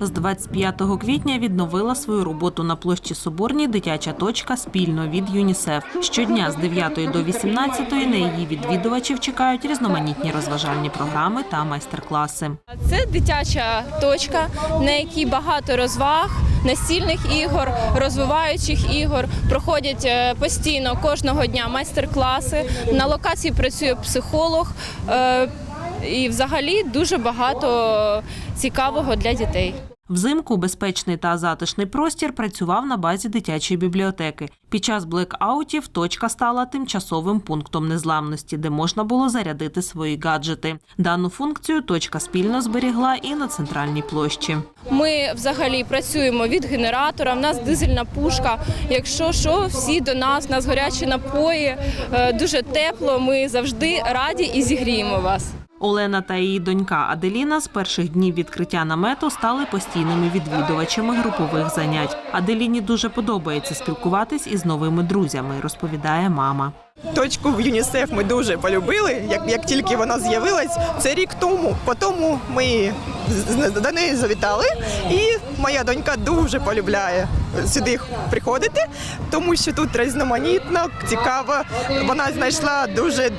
З 25 квітня відновила свою роботу на площі Соборній дитяча точка спільно від ЮНІСЕФ. Щодня з 9 до 18 на її відвідувачів чекають різноманітні розважальні програми та майстер-класи. Це дитяча точка, на якій багато розваг, настільних ігор, розвиваючих ігор. Проходять е, постійно кожного дня майстер-класи. На локації працює психолог. І взагалі дуже багато цікавого для дітей. Взимку безпечний та затишний простір працював на базі дитячої бібліотеки. Під час блекаутів точка стала тимчасовим пунктом незламності, де можна було зарядити свої гаджети. Дану функцію точка спільно зберігла і на центральній площі. Ми взагалі працюємо від генератора. В нас дизельна пушка. Якщо що, всі до нас, у нас гарячі напої, е, дуже тепло. Ми завжди раді і зігріємо вас. Олена та її донька Аделіна з перших днів відкриття намету стали постійними відвідувачами групових занять. Аделіні дуже подобається спілкуватись із новими друзями, розповідає мама. Точку в ЮНІСЕФ ми дуже полюбили, як, як тільки вона з'явилась, це рік тому. По тому ми до неї завітали, і моя донька дуже полюбляє сюди приходити, тому що тут різноманітно, цікаво. Вона знайшла дуже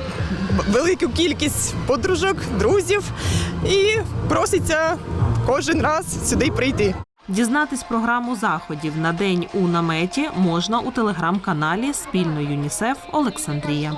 велику кількість подружок, друзів і проситься кожен раз сюди прийти. Дізнатись програму заходів на день у наметі можна у телеграм-каналі Спільно ЮНІСЕФ Олександрія.